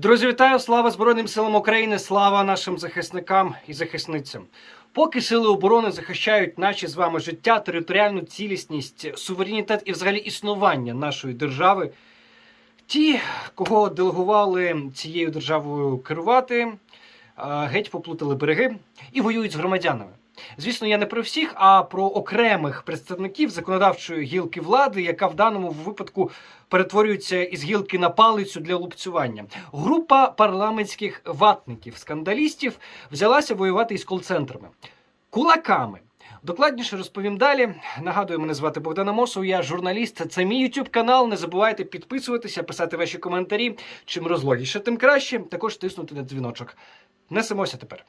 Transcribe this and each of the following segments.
Друзі, вітаю! Слава Збройним силам України! Слава нашим захисникам і захисницям! Поки сили оборони захищають наші з вами життя, територіальну цілісність, суверенітет і взагалі існування нашої держави, ті, кого делегували цією державою керувати, геть поплутали береги і воюють з громадянами. Звісно, я не про всіх, а про окремих представників законодавчої гілки влади, яка в даному випадку перетворюється із гілки на палицю для лупцювання. Група парламентських ватників, скандалістів взялася воювати із кол-центрами кулаками. Докладніше розповім далі. Нагадую, мене звати Богдана Мосов, я журналіст. Це мій YouTube канал. Не забувайте підписуватися, писати ваші коментарі. Чим розлогіше, тим краще. Також тиснути на дзвіночок. Несемося тепер.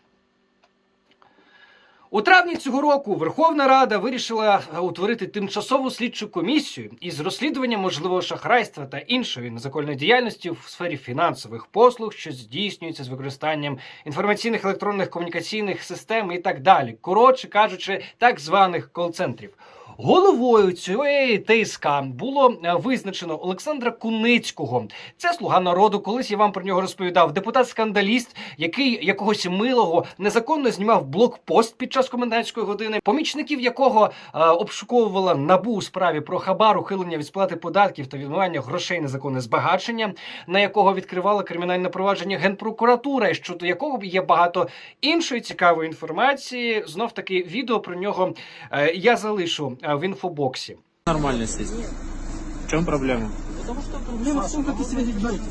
У травні цього року Верховна Рада вирішила е, утворити тимчасову слідчу комісію із розслідування можливого шахрайства та іншої незаконної діяльності в сфері фінансових послуг, що здійснюється з використанням інформаційних електронних комунікаційних систем і так далі. Коротше кажучи, так званих кол-центрів. Головою цієї ТСК було е, визначено Олександра Куницького. Це слуга народу. Колись я вам про нього розповідав. Депутат-скандаліст, який якогось милого незаконно знімав блокпост під час комендантської години, помічників якого е, обшуковувала набу у справі про хабар, ухилення від сплати податків та відмивання грошей незаконне збагачення, на якого відкривала кримінальне провадження генпрокуратура, і щодо якого є багато іншої цікавої інформації. Знов таки відео про нього е, я залишу е, в інфобоксі. нормально сесть. В чем проблема? Потому что проблема в том, как ты себя ведешь.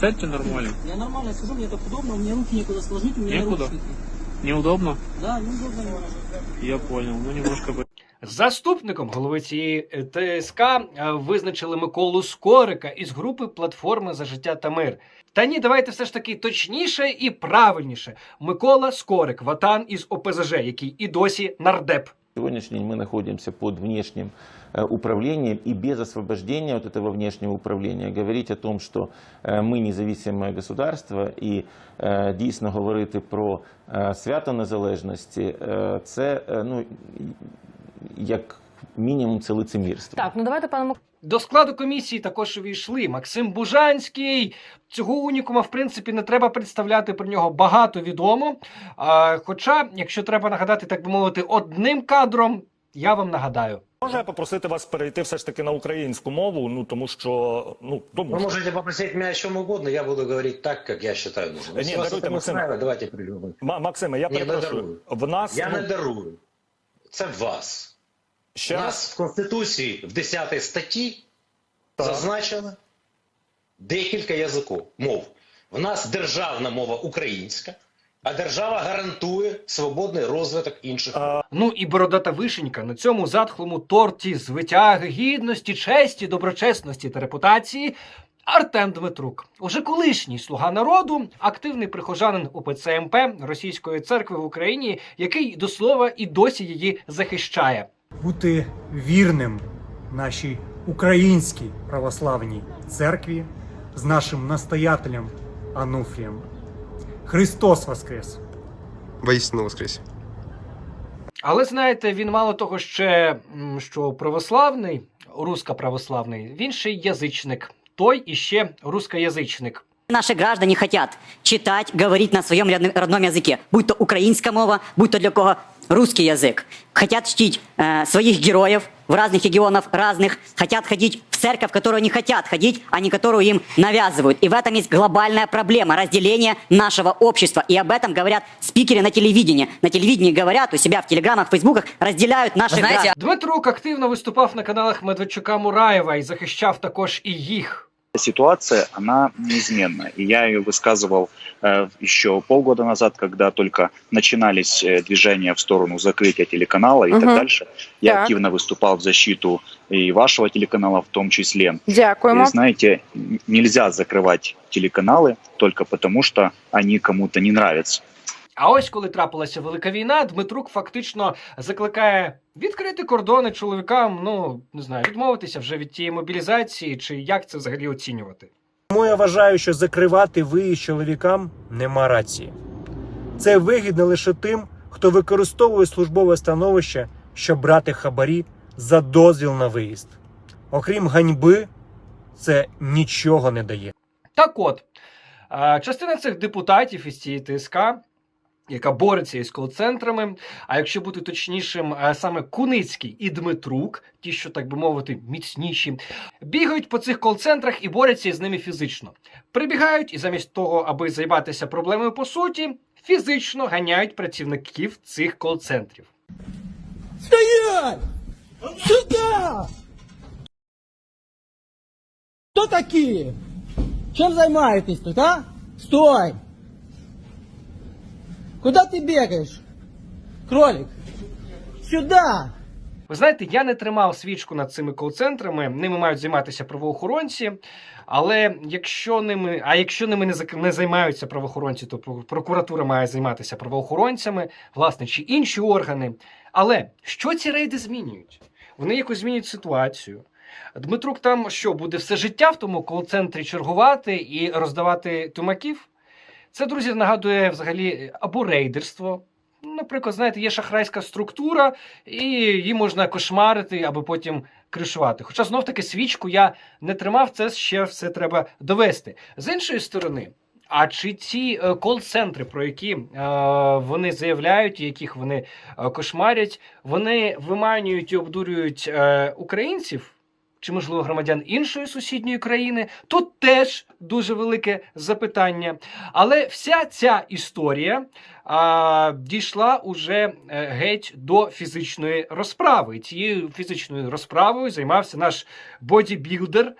Сядьте нормально. Я нормально сижу, мне так удобно, мне руки некуда сложить, у меня Некуда? руки. Неудобно? Да, неудобно. Я понял. Ну, немножко... по- Заступником голови цієї е, ТСК е, визначили Миколу Скорика із групи Платформи за життя та мир. Та ні, давайте все ж таки точніше і правильніше. Микола Скорик, ватан із ОПЗЖ, який і досі нардеп. Сегодняшний день мы находимся под внешним э, управлением и без освобождения вот этого внешнего управления говорить о том, что э, ми независиме государство і е, дійсно говорити про е, свято незалежності, е, це е, ну, як мінімум це лицемірство. Так, ну давайте пане Мик- До складу комісії також увійшли Максим Бужанський. Цього унікума, в принципі, не треба представляти про нього багато відомо. А, хоча, якщо треба нагадати, так би мовити, одним кадром, я вам нагадаю. Можу я попросити вас перейти все ж таки на українську мову, ну тому що ну тому Вы що можете попросить меня о чем угодно, я буду говорить так, как я считаю нужным. Не, Если вас даруйте, это не Максим. устраивает, давайте придумаем. Ма- Максиме, я Ні, не перепрошую. дарую. В нас Я ну, не дарую. Це вас. ще У раз нас в Конституції в 10 статті Так. зазначено декілька язиків, мов. В нас державна мова українська, а держава гарантує свободний розвиток інших мов. Ну і бородата вишенька на цьому затхлому торті з витяги гідності, честі, доброчесності та репутації. Артем Дмитрук, уже колишній слуга народу, активний прихожанин УПЦ МП Російської церкви в Україні, який до слова і досі її захищає. Бути вірним нашій українській православній церкві з нашим настоятелем Ануфрієм. Христос Воскрес! Воістину воскрес. Але знаєте, він мало того, ще що православний, русско-православний, він ще й язичник. Той іще рускоязичник. Наши граждане хотят читать, говорить на своем рядном- родном языке, будь то украинская мова, будь то для кого русский язык. Хотят чтить э, своих героев в разных регионах, разных. Хотят ходить в церковь, в которую не хотят ходить, а не которую им навязывают. И в этом есть глобальная проблема разделения нашего общества. И об этом говорят спикеры на телевидении. На телевидении говорят у себя в телеграммах, фейсбуках, разделяют наших граждан. Дмитрук активно виступав на каналах Медведчука Мураєва і захищав також і їх. Ситуация, она неизменна. И я ее высказывал э, еще полгода назад, когда только начинались э, движения в сторону закрытия телеканала и так Мгм. дальше. Я Так. активно выступал в защиту и вашего телеканала в том числе. Дякуємо. И знаете, нельзя закрывать телеканалы только потому, что они кому-то не нравятся. А ось коли трапилася велика війна, Дмитрук фактично закликає відкрити кордони чоловікам. Ну не знаю, відмовитися вже від тієї мобілізації, чи як це взагалі оцінювати. Тому я вважаю, що закривати виїзд чоловікам нема рації. Це вигідно лише тим, хто використовує службове становище, щоб брати хабарі за дозвіл на виїзд. Окрім ганьби, це нічого не дає. Так от, частина цих депутатів із цієї ТСК, яка бореться із кол-центрами, а якщо бути точнішим, е, саме Куницький і Дмитрук, ті, що так би мовити, міцніші, бігають по цих кол-центрах і борються з ними фізично. Прибігають і замість того, аби займатися проблемою по суті, фізично ганяють працівників цих кол-центрів. Стоять! Сюда! Кто такие? Чем займаетесь тут, а? Стой! Куда ты бегаешь? Кролик! Сюда! Ви знаєте, я не тримав свічку над цими кол-центрами, ними мають займатися правоохоронці. Але якщо ними, а якщо ними не не займаються правоохоронці, то про- прокуратура має займатися правоохоронцями, власне, чи інші органи. Але що ці рейди змінюють? Вони якось змінюють ситуацію. Дмитрук там що буде все життя в тому кол-центрі чергувати і роздавати тумаків? Це, друзі, нагадує взагалі або рейдерство. Наприклад, знаєте, є шахрайська структура, і її можна кошмарити або потім кришувати. Хоча знов таки свічку я не тримав, це ще все треба довести. З іншої сторони, а чи ці е, кол-центри, про які е, вони заявляють, яких вони е, кошмарять, вони виманюють і обдурюють е, українців? Чи, можливо, громадян іншої сусідньої країни? Тут теж дуже велике запитання. Але вся ця історія а, дійшла уже е, геть до фізичної розправи. Цією фізичною розправою займався наш бодібілдер,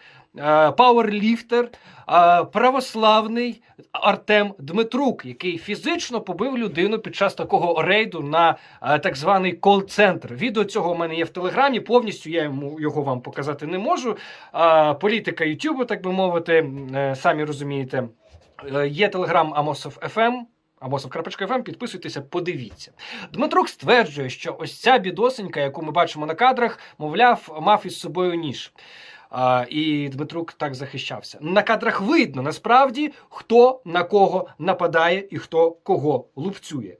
пауерліфтер, е, православний Артем Дмитрук, який фізично побив людину під час такого рейду на е, так званий кол-центр. Відео цього у мене є в телеграмі. Повністю я йому його вам показати не можу. Е, Політика Ютубу, так би мовити, е, самі розумієте. Е, Є телеграм Амосов FM, Амосов.фм, підписуйтеся, подивіться. Дмитрук стверджує, що ось ця бідосенька, яку ми бачимо на кадрах, мовляв, мав із собою ніж. А, і Дмитрук так захищався. На кадрах видно насправді, хто на кого нападає і хто кого лупцює.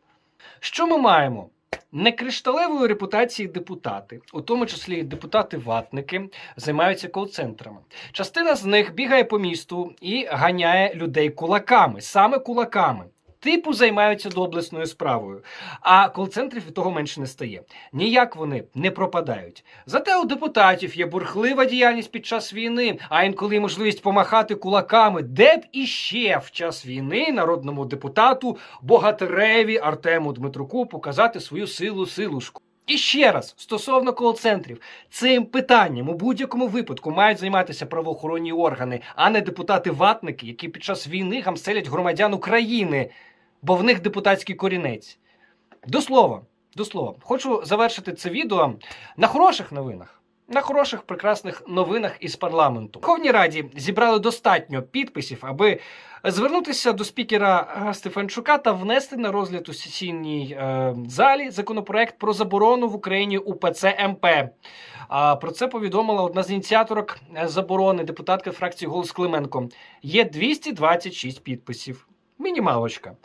Що ми маємо? Некришталевої репутації депутати, у тому числі депутати-ватники, займаються кол-центрами. Частина з них бігає по місту і ганяє людей кулаками, саме кулаками. Типу займаються доблесною справою, а кол-центрів від того менше не стає. Ніяк вони не пропадають. Зате у депутатів є бурхлива діяльність під час війни, а інколи можливість помахати кулаками, де б іще в час війни народному депутату богатиреві Артему Дмитруку показати свою силу силушку. І ще раз стосовно кол-центрів, цим питанням у будь-якому випадку мають займатися правоохоронні органи, а не депутати-ватники, які під час війни гамселять громадян України, бо в них депутатський корінець. До слова, до слова, хочу завершити це відео на хороших новинах. На хороших прекрасних новинах із парламенту. Верховній Раді зібрали достатньо підписів, аби звернутися до спікера е, Стефанчука та внести на розгляд у сесійній е, залі законопроект про заборону в Україні УПЦ МП. А про це повідомила одна з ініціаторок е, заборони, депутатка фракції Голос Клименко. Є 226 підписів. Мінімалочка.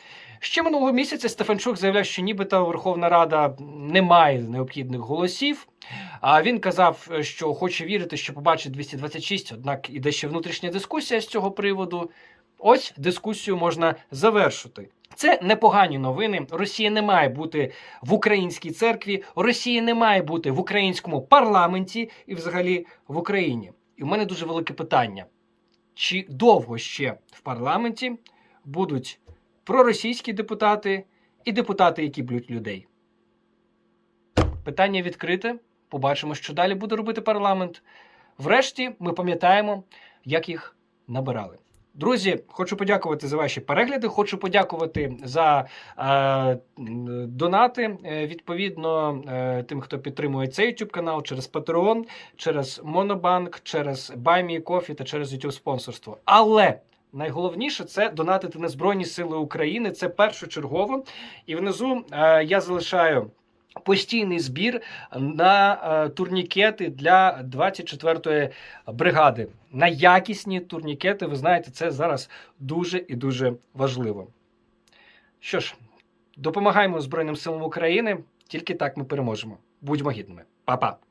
Ще минулого місяця Стефанчук заявляв, що нібито Верховна Рада не має необхідних голосів. А він казав, що хоче вірити, що побачить 226, однак іде ще внутрішня дискусія з цього приводу. Ось дискусію можна завершити. Це непогані новини. Росія не має бути в українській церкві, Росія не має бути в українському парламенті і взагалі в Україні. І в мене дуже велике питання: чи довго ще в парламенті будуть проросійські депутати і депутати, які б'ють людей? Питання відкрите. Побачимо, що далі буде робити парламент. Врешті ми пам'ятаємо, як їх набирали. Друзі, хочу подякувати за ваші перегляди. Хочу подякувати за е, донати. Е, відповідно, е, тим, хто підтримує цей YouTube канал через Patreon, через Monobank, через BuyMeCoffee та через YouTube спонсорство. Але найголовніше це донатити на Збройні Сили України. Це першочергово. І внизу е, я залишаю. Постійний збір на е, турнікети для 24-ї бригади. На якісні турнікети, ви знаєте, це зараз дуже і дуже важливо. Що ж, допомагаємо Збройним силам України, тільки так ми переможемо. Будьмо гідними. Па-па!